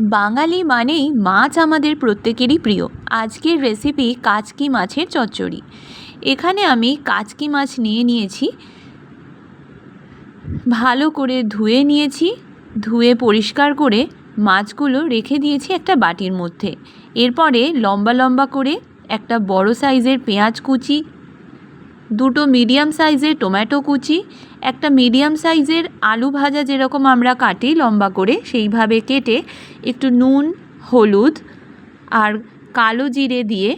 বাঙালি মানেই মাছ আমাদের প্রত্যেকেরই প্রিয়। আজকের রেসিপি কাচকি মাছের চচ্চড়ি। এখানে আমি কাচকি মাছ নিয়ে নিয়েছি। ভালো করে ধুয়ে নিয়েছি। ধুয়ে পরিষ্কার করে মাছগুলো রেখে দিয়েছি একটা বাটির মধ্যে। এরপরে লম্বা লম্বা করে একটা বড় সাইজের পেঁয়াজ কুচি, দুটো মিডিয়াম সাইজের টমেটো কুচি, একটা মিডিয়াম সাইজের আলু ভাজা যেরকম আমরা কাটি লম্বা করে সেইভাবে কেটে একটু নুন, হলুদ আর কালো জিরে দিয়ে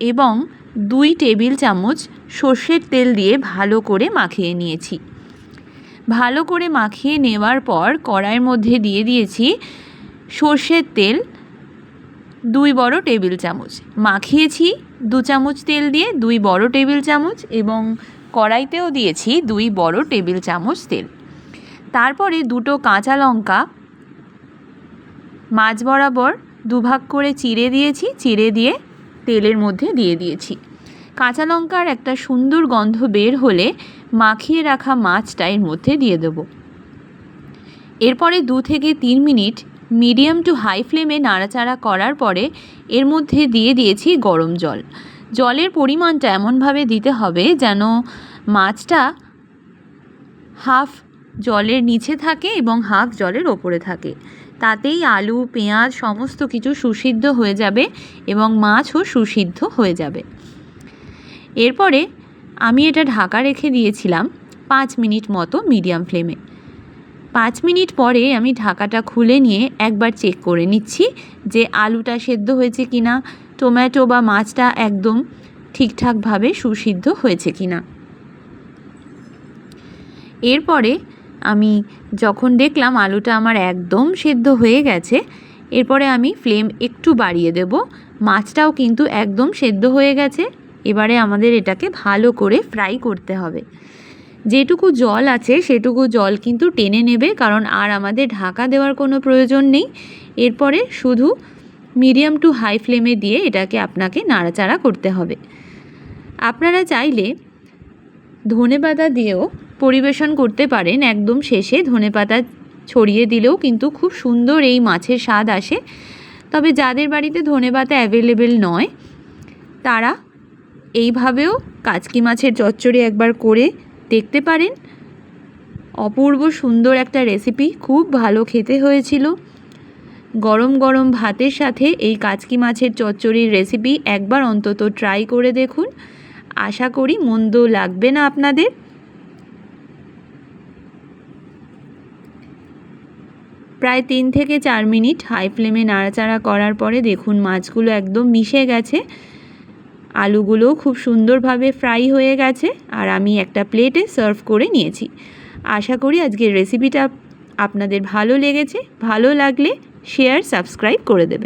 এবং দুই টেবিল চামচ সর্ষের তেল দিয়ে ভালো করে মাখিয়ে নিয়েছি। ভালো করে মাখিয়ে নেওয়ার পর কড়াইয়ের মধ্যে দিয়ে দিয়েছি সর্ষের তেল দুই বড় টেবিল চামচ। মাখিয়েছি দু চামচ তেল দিয়ে দুই বড় টেবিল চামচ এবং কড়াইতেও দিয়েছি দুই বড় টেবিল চামচ তেল। তারপরে দুটো কাঁচা লঙ্কা মাছ বরাবর দুভাগ করে চিড়ে দিয়েছি, চিড়ে দিয়ে তেলের মধ্যে দিয়ে দিয়েছি। কাঁচা লঙ্কার একটা সুন্দর গন্ধ বের হলে মাখিয়ে রাখা মাছটা এর মধ্যে দিয়ে দেব। এরপরে দু থেকে তিন মিনিট মিডিয়াম টু হাই ফ্লেমে নাড়াচাড়া করার পরে এর মধ্যে দিয়ে দিয়েছি গরম জল। জলের পরিমাণটা এমনভাবে দিতে হবে যেন মাছটা হাফ জলের নিচে থাকে এবং হাফ জলের ওপরে থাকে। তাতেই আলু, পেঁয়াজ, সমস্ত কিছু সুসিদ্ধ হয়ে যাবে এবং মাছও সুসিদ্ধ হয়ে যাবে। এরপরে আমি এটা ঢাকা রেখে দিয়েছিলাম পাঁচ মিনিট মতো মিডিয়াম ফ্লেমে। পাঁচ মিনিট পরে আমি ঢাকাটা খুলে নিয়ে একবার চেক করে নিচ্ছি যে আলুটা সেদ্ধ হয়েছে কি না টমেটো বা মাছটা একদম ঠিকঠাকভাবে সুসিদ্ধ হয়েছে কি না এরপরে আমি যখন দেখলাম আলুটা আমার একদম সেদ্ধ হয়ে গেছে, এরপরে আমি ফ্লেম একটু বাড়িয়ে দেব। মাছটাও কিন্তু একদম সেদ্ধ হয়ে গেছে। এবারে আমাদের এটাকে ভালো করে ফ্রাই করতে হবে। যেটুকু জল আছে সেটুকু জল কিন্তু টেনে নেবে, কারণ আর আমাদের ঢাকা দেওয়ার কোনো প্রয়োজন নেই। এরপরে শুধু মিডিয়াম টু হাই ফ্লেমে দিয়ে এটাকে আপনাকে নাড়াচাড়া করতে হবে। আপনারা চাইলে ধনে পাতা দিয়েও পরিবেশন করতে পারেন একদম শেষে। ধনে পাতা ছড়িয়ে দিলেও কিন্তু খুব সুন্দর এই মাছের স্বাদ আসে। তবে যাদের বাড়িতে ধনে পাতা অ্যাভেলেবেল নয়, তারা এইভাবেও কাচকি মাছের চচ্চড়ি একবার করে দেখতে পারেন। অপূর্ব সুন্দর একটা রেসিপি খুব ভালো খেতে হয়েছিল। গরম গরম ভাতের সাথে এই কাচকি মাছের চচ্চড়ির রেসিপি একবার অন্তত ট্রাই করে দেখুন। আশা করি মন্দ লাগবে না আপনাদের। প্রায় তিন থেকে চার মিনিট হাই ফ্লেমে নাড়াচাড়া করার পরে দেখুন মাছগুলো একদম মিশে গেছে। আলুগুলোও খুব সুন্দরভাবে ফ্রাই হয়ে গেছে আর আমি একটা প্লেটে সার্ভ করে নিয়েছি। আশা করি আজকের রেসিপিটা আপনাদের ভালো লেগেছে। ভালো লাগলে শেয়ার, সাবস্ক্রাইব করে দেবে